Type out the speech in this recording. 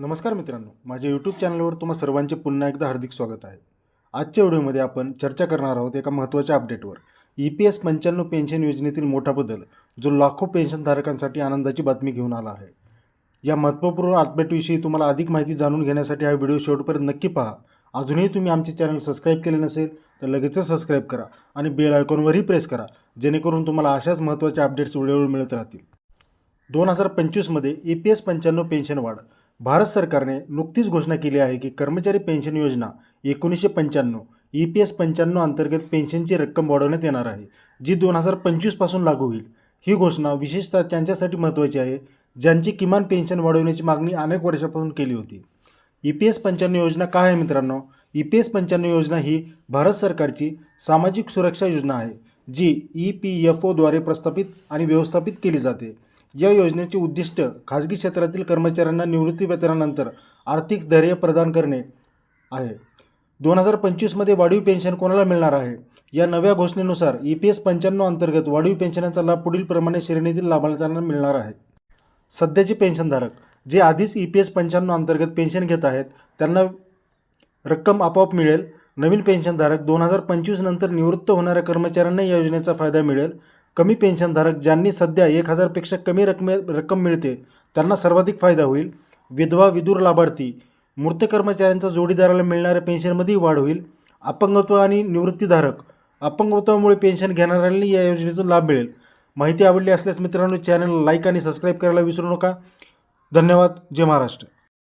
नमस्कार मित्रांनो माझ्या यूट्यूब चॅनलवर तुम्हा सर्वांचे पुन्हा एकदा हार्दिक स्वागत आहे. आजच्या व्हिडिओमध्ये आपण चर्चा करणार आहोत एका महत्त्वाच्या अपडेटवर ई पी एस पंच्याण्णव पेन्शन योजनेतील मोठा बदल जो लाखो पेन्शनधारकांसाठी आनंदाची बातमी घेऊन आला आहे. या महत्त्वपूर्ण अपडेटविषयी तुम्हाला अधिक माहिती जाणून घेण्यासाठी हा व्हिडिओ शेवटपर्यंत नक्की पहा. अजूनही तुम्ही आमचे चॅनल सबस्क्राईब केले नसेल तर लगेचच सबस्क्राईब करा आणि बेल आयकॉनवरही प्रेस करा जेणेकरून तुम्हाला अशाच महत्त्वाच्या अपडेट्स वेळोवेळी मिळत राहतील. दोन हजार पंचवीसमध्ये ई पी एस पंच्याण्णव पेन्शन वाढ भारत सरकारने नुकतीच घोषणा केली आहे की कर्मचारी पेन्शन योजना एकोणीसशे पंच्याण्णव ई पी एस पंच्याण्णव अंतर्गत पेन्शनची रक्कम वाढवण्यात येणार आहे जी दोन हजार पंचवीसपासून लागू होईल. ही घोषणा विशेषतः त्यांच्यासाठी महत्त्वाची आहे ज्यांची किमान पेन्शन वाढवण्याची मागणी अनेक वर्षापासून केली होती. ई पी एस पंच्याण्णव योजना काय आहे मित्रांनो? ई पी एस पंच्याण्णव योजना ही भारत सरकारची सामाजिक सुरक्षा योजना आहे जी ई पी एफ ओद्वारे प्रस्थापित आणि व्यवस्थापित केली जाते. या योजनेचे उद्दिष्ट खाजगी क्षेत्रातील कर्मचाऱ्यांना निवृत्ती वेतनानंतर आर्थिक धैर्य प्रदान करणे आहे. दोन हजार पंचवीसमध्ये वाढीव पेन्शन कोणाला मिळणार आहे? या नव्या घोषणेनुसार ई पी एस पंच्याण्णव अंतर्गत वाढीव पेन्शनचा लाभ पुढील प्रमाणे श्रेणीतील लाभार्थ्यांना मिळणार आहे. सध्याचे पेन्शनधारक जे आधीच ई पी एस पंच्याण्णव अंतर्गत पेन्शन घेत आहेत त्यांना रक्कम आपोआप मिळेल. नवीन पेन्शनधारक दोन हजार पंचवीस नंतर निवृत्त होणाऱ्या कर्मचाऱ्यांना या योजनेचा फायदा मिळेल. कमी पेन्शनधारक ज्यांनी सध्या एक हजारपेक्षा कमी रकमे रक्कम मिळते त्यांना सर्वाधिक फायदा होईल. विधवा विदूर लाभार्थी मृत कर्मचाऱ्यांचा जोडीदाराला मिळणाऱ्या पेन्शनमध्येही वाढ होईल. अपंगत्व आणि निवृत्तीधारक अपंगत्वामुळे पेन्शन घेणाऱ्यांनी या योजनेतून लाभ मिळेल. माहिती आवडली असल्यास मित्रांनो चॅनल लाईक आणि सबस्क्राईब करायला विसरू नका. धन्यवाद. जय महाराष्ट्र.